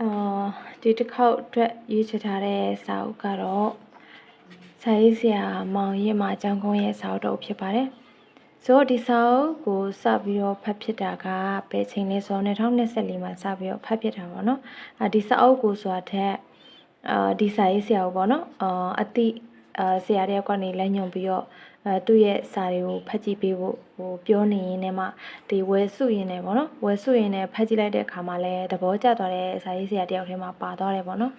အာဒီတစ်ခေါက်အတွက်ရွေးချယ်ထားတဲ့စာအုပ်ကတော့ဆရာကြီးဆရာမောင်ရင်မအကြောင်းကုန်းရဲ့စာအုပ်တော့ဖြစ်ပါတယ်။ဆိုတော့ဒီစာအုပ်ကိုစပြီးတော့ဖတ်ဖြစ်တာကဘယ်ချိန်လဲဆိုတော့2024မှာစပြီးတော့ဖတ်ဖြစ်တာပေါ့နော်။အာဒီစာအုပ်ကိုဆိုတာထက်အာဒီစာရေးဆရာကိုပေါ့နော်။အာအတိအာဆရာတယောက်ကနေလက်ညွန်ပြီးတော့ အဲသူ့ရဲ့စာတွေကိုဖတ်ကြည့်ပေးဖို့ဟိုပြောနေရင်းနဲ့မှဒီဝယ်စုရင်နဲ့ပေါ့နော်ဝယ်စုရင်နဲ့ဖတ်ကြည့်လိုက်တဲ့အခါမှာလည်းသဘောကျသွားတဲ့စာရေးဆရာတယောက်ထဲမှာပါသွားတယ်ပေါ့နော်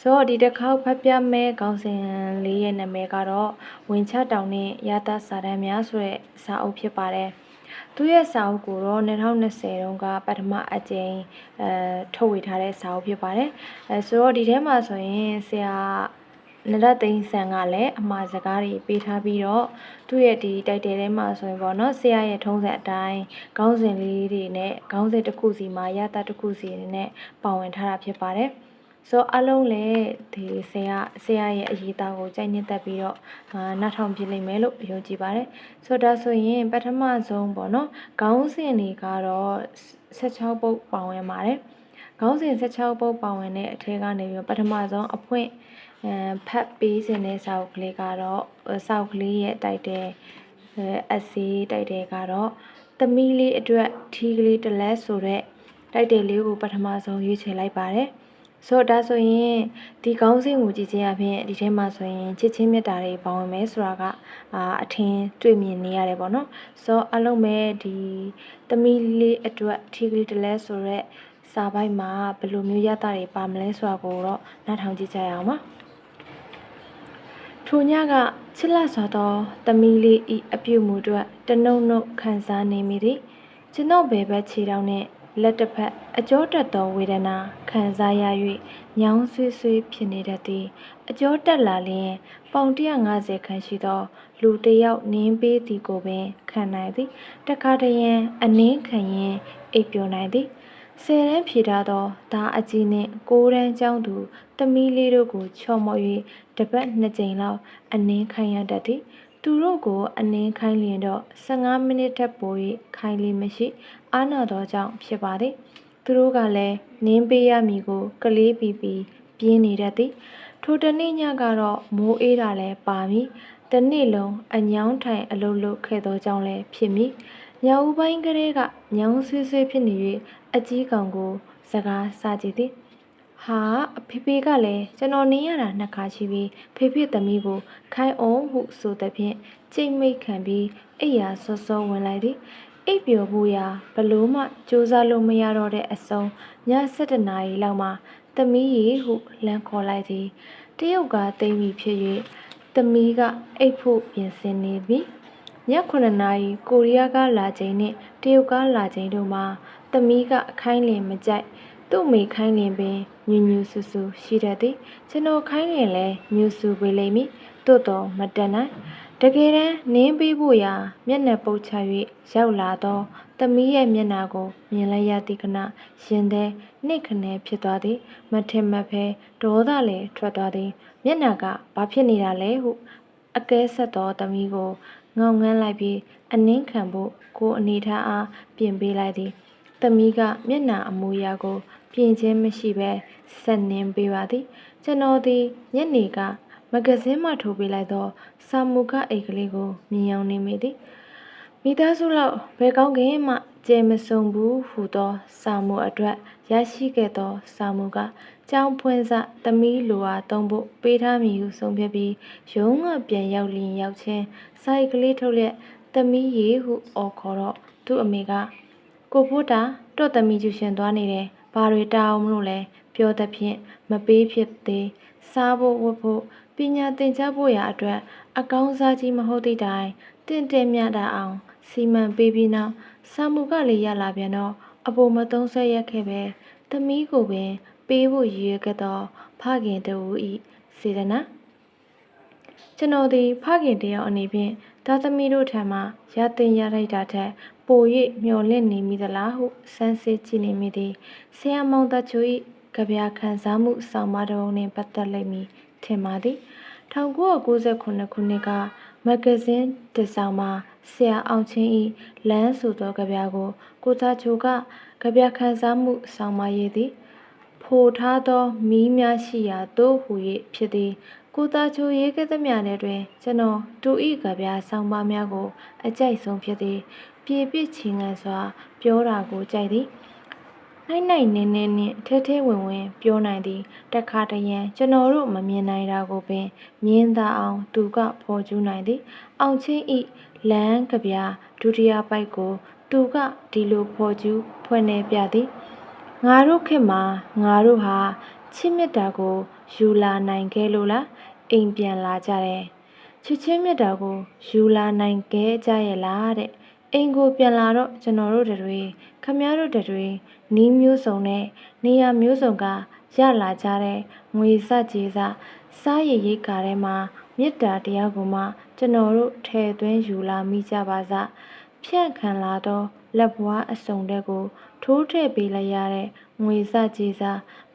ဆိုတော့ဒီတစ်ခေါက်ဖတ်ပြမဲ့ခေါင်းစဉ်လေးရဲ့နာမည်ကတော့ဝင်ချတောင်နဲ့ရသစာတမ်းများဆိုတဲ့စာအုပ်ဖြစ်ပါတယ်သူရဲ့စာအုပ်ကိုတော့2020တုန်းကပထမအကြိမ်အဲထုတ်ဝေထားတဲ့စာအုပ်ဖြစ်ပါတယ်အဲဆိုတော့ဒီထဲမှာဆိုရင်ဆရာ နရသိန်းဆန်ကလည်းအမှားစကားတွေပေးထားပြီးတော့သူ့ရဲ့ဒီတိုက်တယ်ထဲမှာဆိုရင်ပေါ့နော်ဆရာရဲ့ထုံးစံအတိုင်းခေါင်းစဉ်လေးတွေနဲ့ခေါင်းစဉ်တစ်ခုစီမှာရတာတစ်ခုစီနဲ့ပါဝင်ထားတာဖြစ်ပါတယ်ဆိုတော့အလုံးလည်းဒီဆရာဆရာရဲ့အရေးသားကိုကြိုက်နှစ်သက်ပြီးတော့အာနောက်ထောင်ပြလိမ့်မယ်လို့ယုံကြည်ပါတယ်ဆိုတော့ဒါဆိုရင်ပထမဆုံးပေါ့နော်ခေါင်းစဉ်တွေကတော့16ပုတ်ပါဝင်ပါတယ်ခေါင်းစဉ်16ပုတ်ပါဝင်တဲ့အထက်ကနေပြီးတော့ပထမဆုံးအဖွင့်အဲ ဖတ်ပေးခြင်းတဲ့စာအုပ်ကလေးကတော့စာအုပ်ကလေးရဲ့တိုက်တဲ့အဲအစီတိုက်တဲ့ကတော့သမီးလေးအတွက်ထီးကလေးတစ်လက်ဆိုတဲ့တိုက်တဲ့လေးကိုပထမဆုံးရွေးချယ်လိုက်ပါတယ်ဆိုတော့ဒါဆိုရင်ဒီကောင်းစဉ်ကိုကြည့်ခြင်းအပြင်ဒီထဲမှာဆိုရင်ချစ်ချင်းမြတ်တာတွေပေါဝင်မယ်ဆိုတာကအာအထင်တွေ့မြင်နေရတယ်ပေါ့နော်ဆိုတော့အလုံးမဲ့ဒီသမီးလေးအတွက်ထီးကလေးတစ်လက်ဆိုတဲ့စာပိုက်မှာဘယ်လိုမျိုးရတာတွေပါမလဲဆိုတာကိုတော့နားထောင်ကြည့်ကြရအောင်ပါ ထိုညကချစ်လတ်စွာသောသမီးလေးဤအပြုမူအတွက်တနှုံနှုတ်ခံစားနေမိသည်ကျွန်ုပ်ဘယ်ဘက်ခြေထောက်နှင့်လက်တစ်ဖက်အကျောတက်သောဝေဒနာခံစားရ၍ညောင်းဆွေးဆွေးဖြစ်နေတတ်သည်အကျောတက်လာလျင်ပေါင်150ခန့်ရှိသော လူတစ်ယောက်နင်းပေးသည်ကိုပင်ခံနိုင်သည်တခါတရံအနင်းခံရင်အိပ်ပျော်နိုင်သည် ဆယ်တန်းဖြေထားသောဒါအကြီးနှင့်ကိုးတန်းကျောင်းသူသမီးလေးတို့ကိုချော့မော့၍တပတ်နှစ်ကြိမ်လောက်အနင်းခိုင်းရတတ်သည်သူတို့ကိုအနင်းခိုင်းလျင်တော့15မိနစ်ထက်ပို၍ခိုင်းလေမရှိအာနာတော်ကြောင့်ဖြစ်ပါသည်သူတို့ကလည်းနင်းပေးရမည်ကို ကလေးပီပီပြင်းနေတတ်သည်ထိုတနေ့ညကတော့မိုးအေးတာလည်းပါမည်တနေ့လုံးအညောင်းထိုင်အလုလုခဲ့သောကြောင့်လည်းဖြစ်မည် ညဦးပိုင်းကလေးကညောင်းဆွေးဆွေးဖြစ်နေ၍အကြီးကောင်ကို စကားစကြည့်သည်ဟာအဖေဖေကလည်းကျွန်တော်နေရတာနှစ်ခါရှိပြီးဖေဖေသမီးကိုခိုင်းအောင်ဟုဆိုသဖြင့်ကြိတ်မိတ်ခံပြီးအိယာစောစောဝင်လိုက်သည်အိပ်ပျော်ဖို့ရာဘလို့မှစူးစမ်းလို့မရတော့တဲ့အစုံည7နာရီလောက်မှသမီးရေဟုလမ်းခေါ်လိုက်သည်တရုတ်ကတိမ်ပြီးဖြစ်၍သမီးကအိပ်ဖို့ပြင်ဆင်နေပြီ ည9နာရီကိုရီးယားကလာချိန်နှင့်တရုတ်ကလာချိန်တို့မှာသမီးကအခိုင်းလင်မကြိုက်သူ့မိခိုင်းလင်ပင်ညူညူဆူဆူရှိတတ်သည်ကျွန်တော်ခိုင်းလင်လဲညူဆူပေးလိမ့်မည်သို့တော်မတန်နိုင်တကယ်တမ်းနင်းပေးဖို့ရာမျက်နှာပုတ်ချ၍ရောက်လာသောသမီးရဲ့မျက်နှာကိုမြင်လိုက်ရသည့်ခဏရင်ထဲနှိတ်ခနဲဖြစ်သွားသည်မထင်မှတ်ဘဲဒေါသလည်းထွက်သွားသည်မျက်နှာကဘာဖြစ်နေတာလဲဟုအကဲဆက်သောသမီးကို ငေါငန်းလိုက်ပြီးအနှင်းခံဖို့ကိုအနေထားအားပြင်ပေးလိုက်သည်သမီးကမျက်နှာအမူအရာကို ပြင်ခြင်းမရှိဘဲဆက်နင်းပေးပါသည်ကျွန်တော်သည်ညနေကမဂဇင်းမှထိုးပေးလိုက်သောစာမူခအိတ်ကလေးကိုမြင်အောင်နေမိသည်မိသားစုလောက်ဘယ်ကောင်းခင်မှကြဲမစုံဘူးဟူသောစာမူအတွက် ရရှိခဲ့သောစာမူကကျောင်းဖွင့်စသမီးလိုအားသုံးဖို့ပေးထားမည်ဟုဆုံးဖြတ်ပြီးရုံးကပြန်ရောက်လျင်ရောက်ချင်းစိုက်ကလေးထုတ်လျက်သမီးရေဟုအော်ခေါ်တော့သူ့အမေကကိုဖိုးတာတော့သမီးကျူရှင်သွားနေတယ်ဘာတွေတာအောင်မလို့လဲပြောသဖြင့်မပေးဖြစ်သေးစားဖို့ဝတ်ဖို့ပညာသင်ကြားဖို့ရာအတွက်အကောင်းစားကြီးမဟုတ်သည့်တိုင်တင့်တယ်မြတာအောင်စီမံပေးပြီးနောက်စာမှုကလေးရလာပြန်တော့ အပေါ်မသုံးဆွဲရက်ခဲ့ပဲသမီးကိုပင် ပေးဖို့ရည်ရွယ်ခဲ့သောဖခင်တဦးဤစေတနာကျွန်တော်သည်ဖခင်တယောက်အနေဖြင့်သားသမီးတို့ထံမှရတင်ရလိုက်တာထက်ပို၍မျော်လင့်နေမိသလားဟုစမ်းစစ်ကြည့်နေမိသည်ဆရာမောင်တချို၏ကြပြခံစားမှုဆောင်မတော်နှင့်ပတ်သက်လိမ့်မည်ထင်ပါသည်1998ခုနှစ်က မဂ္ဂဇင်းတစ်စောင်မှာဆရာအောင်ချင်း၏လမ်းဆိုသောကြပြကို ကိုသားချိုကကြပြခံစားမှုဆောင်မရေးသည်ဖဖိုထားသောမီးများရှိရာသို့ဟူ၍ဖြစ်သည် ကိုသားချိုရေးခဲ့သမျှထဲတွင် ကျွန်တော်တူဤကဗျာဆောင်းပါးများကို အကြိုက်ဆုံးဖြစ်သည် ပြေပြစ်ချင်ငံစွာ ပြောတာကိုကြိုက်သည် နိုင်နိုင်နေနေနှင့်ထဲထဲဝင်ဝင် ပြောနိုင်သည် တခါတရံကျွန်တော်တို့မမြင်နိုင်တာကိုပင် မြင်သာအောင်သူကဖော်ကျူးနိုင်သည် အောင်ချင်းဤလမ်းကဗျာဒုတိယပိုက်ကို သူကဒီလိုဖော်ကျူးဖွင့်နေပြသည်ငါတို့ခေတ်မှာငါတို့ဟာချစ်မြတ်တာကိုယူလာနိုင်ခဲ့လို့လားအိမ်ပြန်လာကြတယ်ချစ်ချင်းမြတ်တာကိုယူလာနိုင်ခဲ့ကြရဲ့လားတဲ့အိမ်ကိုပြန်လာတော့ကျွန်တော်တို့တွေ ခမည်းတော်တွေနီးမျိုးစုံနဲ့နေရာမျိုးစုံကရလာကြတဲ့ငွေစကြေးစစားရည်ရိတ်ကာထဲမှာမေတ္တာတရားကိုမှကျွန်တော်တို့ထည့်သွင်းယူလာမိကြပါစဖြန့်ခံလာတော့လက်ဘွားအစုံတဲ့ကို ထိုးထည့်ပေးလိုက်ရတဲ့ငွေစကြေးစ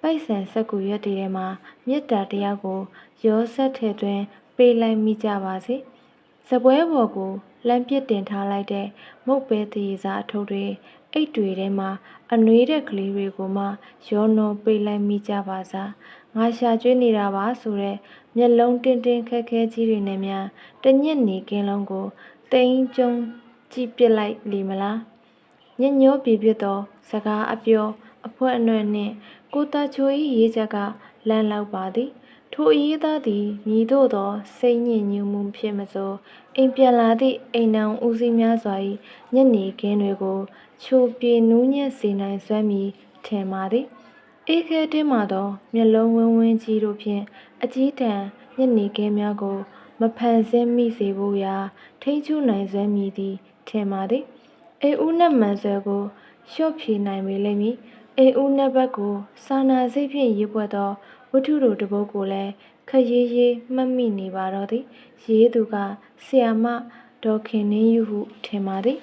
ပိုက်ဆံစက်ကူရွက်တွေထဲမှာမေတ္တာတရားကို ရောဆက်ထည့်သွင်းပေးလိုက်မိကြပါစေ။စပွဲပေါ်ကိုလမ်းပြစ်တင်ထားလိုက်တဲ့မုတ်ပဲတရေစာအထုပ်တွေ အိတ်တွေထဲမှာအနှွေးတဲ့ကလေးတွေကိုမှရောနှောပေးလိုက်မိကြပါစားငါရှာကျွေးနေတာပါဆိုတဲ့မျက်လုံးတင်းတင်းခက်ခဲကြီးတွေနဲ့များတညက်နေကင်းလုံးကိုတိမ်ကျုံကြည့်ပစ်လိုက်လီမလားညညောပြပြတော့စကားအပြောအဖွဲအနှွဲ့နှင့်ကိုတာချို၏ရေးချက်ကလမ်းလောက်ပါသည် ထိုအရေးသားသည်မြည်တို့သောစိတ်ညစ်ညူမှုဖြစ်မစိုးအိမ်ပြန်လာသည့်အိမ်နောင်ဦးစီးများစွာ၏ညနေခင်းတွေကိုချိုပြေနူးညံ့စေနိုင်စွမ်းမည်ထင်ပါသည်အေးခဲတင်းမာသောမျက်လုံးဝင်းဝင်းကြီးတို့ဖြင့်အကြီးတန်းညနေခင်းများကို မဖန်ဆင်းမိစေဖို့ရာ ထိန်းချုပ်နိုင်စွမ်းမည်သည်ထင်ပါသည်အေဦးနှက်မှန်ဆွဲကိုလျှော့ဖြေနိုင်ပေလိမ့်မည်အေဦးနှက်ဘက်ကိုစာနာစိတ်ဖြင့်ရေးပွက်သော ဝတ္ထုတို့တစ်ပုဒ်ကိုလည်းခရေးရေးမှတ်မိနေပါတော့သည် ရေးသူကဆီယာမဒေါ်ခင်နှင်းယူဟုထင်ပါသည်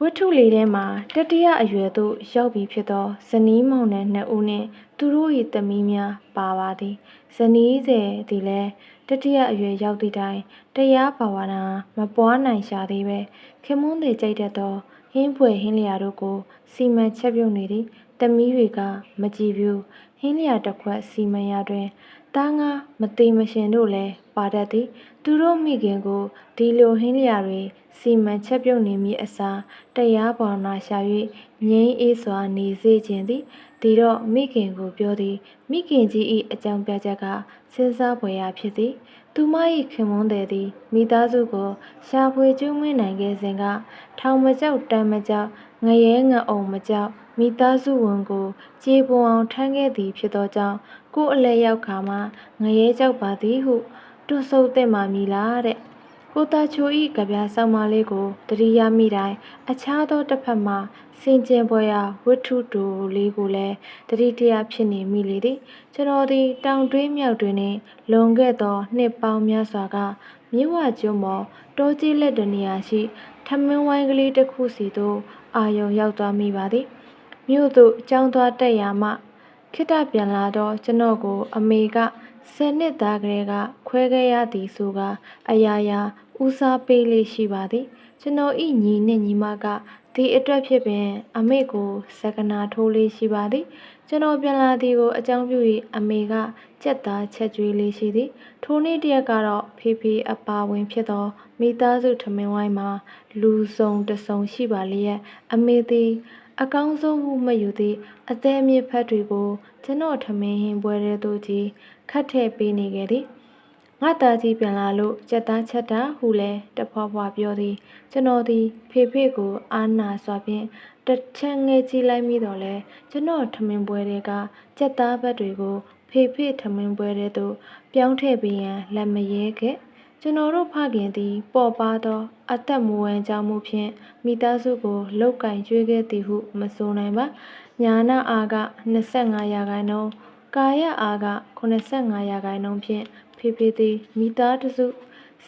ဝတ္ထုလေးထဲမှာတတိယအရွယ်သို့ရောက်ပြီဖြစ်သောဇနီးမောင်နှံနှစ်ဦးနှင့်သူတို့၏သမီးများပါပါသည်ဇနီးစေသည်လည်းတတိယအရွယ်ရောက်သည့်တိုင်တရားဘာဝနာမပွားနိုင်ရှာသေးပဲခင်မွန်းတွေကြိုက်တတ်သောဟင်းဖွယ်ဟင်းလျာတို့ကိုစီမံချက်ပြုတ်နေသည်သမီးတွေကမကြည်ပြူ ဟင်းလျာတစ်ခွက်စီမံရတွင်တားငါမသေးမရှင်တို့လည်းပါတတ်သည် သူတို့မိခင်ကိုဒီလိုဟင်းလျာတွေစီမံချက်ပြုတ်နေမိအစားတရားပေါ်နာရှာ၍ငြိမ်းအေးစွာနေစေခြင်းသည်ဒီတော့မိခင်ကိုပြောသည်မိခင်ကြီး၏အကြောင်းပြချက်ကစဉ်းစားဖွယ်ရာဖြစ်သည်သူမ၏ခင်မွန်းတဲ့သည်မိသားစုကိုရှာဖွေကျူးမွေးနိုင်ခဲ့စဉ်ကထောင်မကြောက်တမ်းမကြောက် ငရဲငအောင်မကြောက်မိသားစုဝင်ကိုကြေပွန်အောင်ထမ်းခဲ့သည်ဖြစ်သောကြောင့်ကို့အလဲရောက်ခါမှငရဲကြောက်ပါသည်ဟုတွဆုပ်တဲ့မှမီလားတဲ့ကိုတာချိုဤကြပြဆောင်မလေးကိုတတိယမိတိုင်းအခြားသောတစ်ဖက်မှစင်ကြင်ပွဲရာဝတ္ထုတူလေးကိုလည်းတတိတရဖြစ်နေမိလေသည်ကျွန်တော်သည်တောင်တွင်းမြောက်တွင်နှင့်လွန်ခဲ့သောနှစ်ပေါင်းများစွာကမြဝကျွန်းပေါ်တောကြီးလက်တနေရာရှိ ထမင်းဝိုင်းကလေးတစ်ခုစီသို့ အာယုံရောက်သွားမိပါသည်မြို့သို့ကြောင်းသွားတက်ရာမှခိတပြန်လာတော့ကျွန်တော်ကို အမေကဆယ်နှစ်သားကလေးကခွဲခဲ့ရသည်ဆိုကအရာရာဦးစားပေးလေးရှိပါသည်ကျွန်တော်ဤညီနှင့်ညီမကဒီအတွက်ဖြစ်ပင်အမေကိုစကနာထိုးလေးရှိပါသည် ကျွန်တော်ပြန်လာသည်ကိုအကြောင်းပြု၍အမေက ကြက်သားချက်ကျွေးလေးရှိသည်ထိုနေ့တရက်ကတော့ဖေဖေအပါဝင်ဖြစ်သောမိသားစုထမင်းဝိုင်းမှာ လူစုံတစုံရှိပါလျက်အမေသည်အကောင်းဆုံးဟုမှတ်ယူသည့်အသေးအမြင့်ဖက်တွေကိုကျွန်တော်ထမင်းဟင်းပွဲထဲသို့ကြီးခတ်ထည့်ပေးနေခဲ့သည်ငါသားကြီးပြန်လာလို့ကြက်သားချက်တာဟုလဲတဖွာဖွာပြောသည်ကျွန်တော်သည် ဖေဖေကိုအာနာစွာဖြင့်တစ်ချက်ငဲကြည့်လိုက်မိတော့လဲကျွန်တော်ထမင်းပွဲတွေကကြက်သားဘက်တွေကို ဖေဖေထမင်းပွဲထဲသို့ပြောင်းထည့်ပေးရန်လက်မရဲခဲ့ကျွန်တော်တို့ဖခင်သည် ပေါ်ပါသော အသက်မွေးကြောင်းမှုဖြင့်မိသားစုကိုလောက်ကင်ကျွေးခဲ့သည်ဟုမဆိုနိုင်ပါညာနာအားက25ရာခိုင်နှုန်းကာယအားက85ရာခိုင်နှုန်းဖြင့်ဖေဖေသည်မိသားစု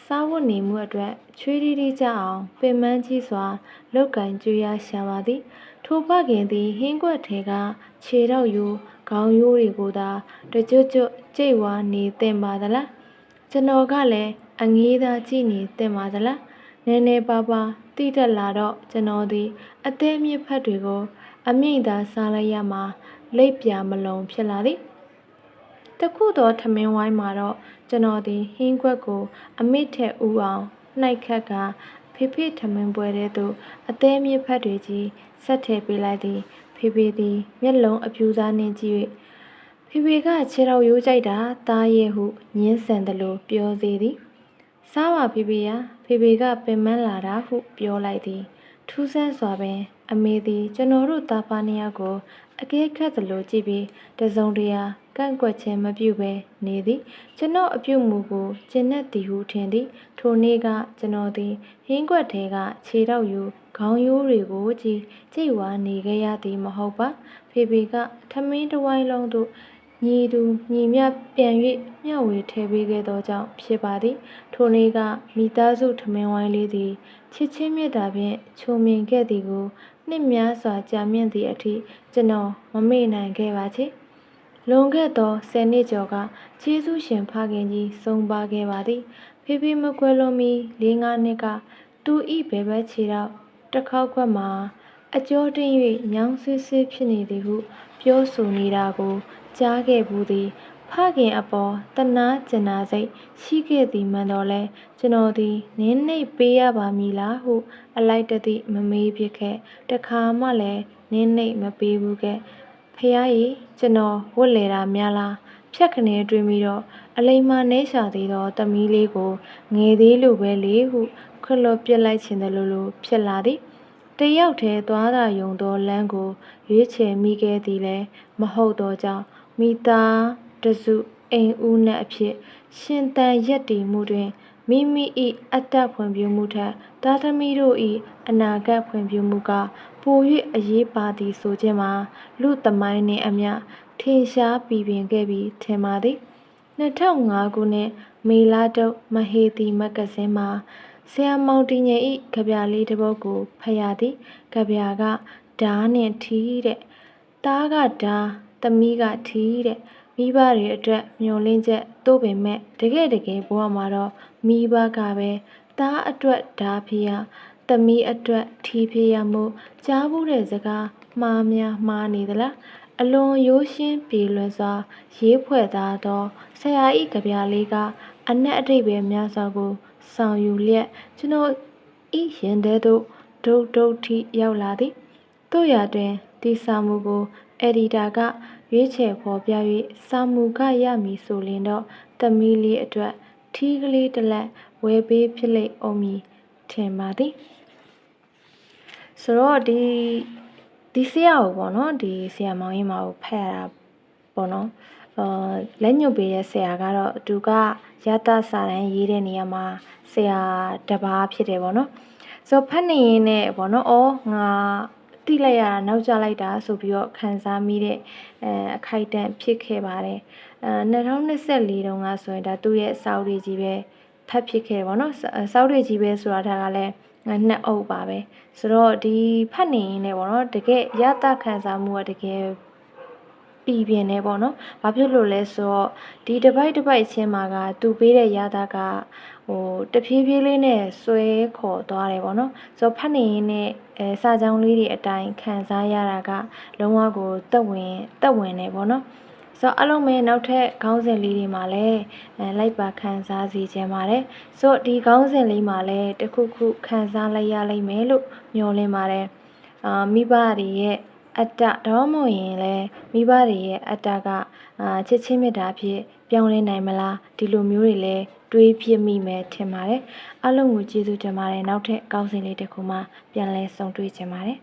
စားဝတ်နေမှုအတွက်ချွေးရီးရီးကြအောင်ပင်ပန်းကြီးစွာလောက်ကင်ကျွေးရရှာပါသည် ထိုဖခင်သည် ဟင်းကွက်ထဲကခြေတော့ယူခေါင်းရိုးတွေကိုသာတကြွကြွကြိတ်ဝါနေတင်ပါသလားကျွန်တော်ကလည်းအငေးသာကြည့်နေတင်ပါသလားနည်းနည်းပါးပါးတိတက်လာတော့ကျွန်တော်သည်အသေးအမြင့်ဖက်တွေကို အမိန့်သာစားလိုက်ရမှာလိပ်ပြာမလုံးဖြစ်လာသည်တခုသောထမင်းဝိုင်းမှာတော့ကျွန်တော်သည်ဟင်းခွက်ကို အမိထက်ဦးအောင်နှိုက်ခတ်က ဖေဖေထမင်းပွဲထဲသို့အသေးမြစ်ဖက်တွေကြီးဆက်ထည့်ပေးလိုက်သည် ဖေဖေသည်မျက်လုံးအပြူစားနှင့်ကြည့်၍ဖေဖေကခြေတော်ရိုးကြိုက်တာတားရဲ့ဟုညင်းဆန်သလိုပြောသေးသည်စားပါဖေဖေရာဖေဖေကပင်မလာတာဟုပြောလိုက်သည် ထူးဆန်းစွာပင် အမေသည် ကျွန်တော်တို့သားဖားနှစ်ယောက်ကိုအကဲခတ်သလိုကြည့်ပြီးတစုံတရာ ကန့်ကွက်ခြင်းမပြုဘဲနေသည်ကျွန်တော်အပြုတ်မူကိုကျင့်တတ်သည်ဟုထင်သည်ထိုနေ့ကကျွန်တော်သည်ဟင်းကွက်ထဲကခြေတော့ယူခေါင်းရိုးတွေကိုကြည်ကြိတ်ဝါနေခဲ့ရသည်မဟုတ်ပါဖေဖေကထမင်းတစ်ဝိုင်းလုံးသို့ညီသူညီမျှပြန်၍မျှဝေထည့်ပေးခဲ့သောကြောင့်ဖြစ်ပါသည်ထိုနေ့ကမိသားစုထမင်းဝိုင်းလေးသည်ချစ်ချင်းမြတ်တာဖြင့်ချုံမြင်ခဲ့သည်ကိုနှစ်များစွာကြာမြင့်သည့်အထိကျွန်တော်မမေ့နိုင်ခဲ့ပါချေ လွန်ခဲ့သောဆယ်နှစ်ကျော်ကကျေးဇူးရှင်ဖခင်ကြီးဆုံးပါခဲ့ပါသည်ဖေဖေမကွယ်လွန်မီ၄၅နှစ်ကသူဤဘယ်ဘက်ခြေတော့တစ်ခေါက်ခွက်မှာအကျော်တင်း၍ညောင်းဆွေးဆွေးဖြစ်နေသည်ဟု ပြောဆိုနေတာကို ကြားခဲ့ဘူးသည်ဖခင်အပေါ်တနာကျင်နာစိတ်ရှိခဲ့သည်မှန်တော်လဲကျွန်တော်သည်နင်းနှိပ်ပေးရပါမည်လားဟု အလိုက်တသိမမေးဖြစ်ခဲ့တခါမှလည်းနင်းနှိပ်မပေးဘူးခဲ့ ဖះကြီးကျွန်တော်ဝတ်လေတာများလားဖြတ်ခနဲတွင်ပြီးတော့အလိမ္မာနေရှာသေးသောတမီးလေးကိုငယ်သေးလို့ပဲလေဟုခွတ်လွတ်ပြစ်လိုက်ခြင်းတလို့လို့ဖြစ်လာသည်တယောက်တည်းသွားတာယုံသောလမ်းကိုရွေးချယ်မိခဲ့သည်လည်းမဟုတ်သောကြောင့်မိသားတစုအိမ်ဦးနှင့်အဖြစ်ရှင်တန်ရက်တည်မှုတွင် မိမိ၏အတ္တဖွံ့ဖြိုးမှုထက်တာသမီတို့၏အနာဂတ်ဖွံ့ဖြိုးမှုက ပို၍အရေးပါသည်ဆိုခြင်းမှာ လူသမိုင်းနှင့်အမျှ ထင်ရှားပြည်ပြင်ခဲ့ပြီးထင်ပါသည်2005ခုနှစ်မေလတုတ်မဟေတီမဂ္ဂဇင်းမှာဆရာမောင်တင်ငယ်ဤကြပြလေးတစ်ပုဒ်ကိုဖတ်ရသည်ကြပြကဓားနှင့်ထီးတဲ့တားကဓားသမီးကထီးတဲ့မိဘတွေအတွက်မျောလင်းချက်တို့ပင်မဲ့တကယ်တကယ်ဘဝမှာတော့ မိဘကပဲတားအတွက်ဓားဖြစ်ရသမီးအတွက်ထီးဖြစ်ရမှုကြားဘူးတဲ့စကားမှားများမှားနေသလားအလွန်ရိုးရှင်းပြေလွယ်စွာ ရေးဖွဲ့သားသောဆရာဤကြပြလေးကအနက်အထိပ်ပဲများစွာကိုဆောင်ယူလျက်ကျွန်တော်ဤရင်ထဲသို့ဒုတ်ဒုတ်ထိရောက်လာသည်တို့ရာတွင်ဒီစာမှုကိုအက်ဒီတာကရွေးချယ်ဖော်ပြ၍စာမှုကရမည်ဆိုလင်တော့သမီးလေးအတွက် ထီးကလေးတစ်လက်ဝယ်ပေးဖြစ်လိမ့်အောင်မည်ထင်ပါသည်ဆိုတော့ဒီဒီဆရာကိုပေါ့နော်ဒီဆရာမောင်ကြီးမကိုဖတ်ရတာပေါ့နော်အာလက်ညှို့ပေးရဲ့ဆရာကတော့သူကရတစာတန်းရေးတဲ့နေရာမှာဆရာတပါးဖြစ်တယ်ပေါ့နော်ဆိုဖတ်နေရင်နဲ့ပေါ့နော်အော်ငါ တိလိုက်ရတာနောက်ကျလိုက်တာဆိုပြီးတော့ခံစားမိတဲ့အဲအခိုက်အတန့်ဖြစ်ခဲ့ပါတယ်အဲ2024တုန်းကဆိုရင်ဒါသူ့ရဲ့စာအုပ်တွေကြီးပဲဖတ်ဖြစ်ခဲ့တယ်ပေါ့နော်စာအုပ်တွေကြီးပဲဆိုတာဒါကလည်းနှစ်အုပ်ပါပဲဆိုတော့ဒီဖတ်နေရင်လည်းပေါ့နော်တကယ်ရတခံစားမှုကတကယ်ပြည်ပြင်းနေပေါ့နော်။ဘာဖြစ်လို့လဲဆိုတော့ဒီတစ်ပိုက်တစ်ပိုက်ချင်းမှာကသူပေးတဲ့ရတာက ဟိုတဖြည်းဖြည်းလေးနဲ့ဆွဲခေါ်သွားတယ်ပေါ့နော်။ဆိုတော့ဖတ်နေရင်နဲ့အဲစာကြောင်းလေးတွေအတိုင်းခံစားရတာကလုံးဝကိုတက်ဝင်တက်ဝင်နေပေါ့နော်။ဆိုတော့အလုံးမဲနောက်ထပ်ခေါင်းစဉ်လေးတွေမှာလည်းအဲလိုက်ပါခံစားစီခြင်းပါတယ်။ဆိုတော့ဒီခေါင်းစဉ်လေးမှာလည်းတခုခုခံစားလိုက်ရလိမ့်မယ်လို့မျှော်လင့်ပါတယ်။အာမိဘတွေရဲ့အတ္တဒါမှမဟုတ်ရင်လည်းမိဘတွေရဲ့အတ္တကအာချစ်ချင်းမေတ္တာဖြစ် ပြောင်းလဲနိုင်မလားဒီလိုမျိုးတွေလည်းတွေးဖြစ်မိမယ်ထင်ပါတယ်အလုံးကိုကျေးဇူးတင်ပါတယ်နောက်ထပ်ကောင်းစဉ်လေးတစ်ခုမှပြန်လဲဆုံတွေ့ကြပါတယ်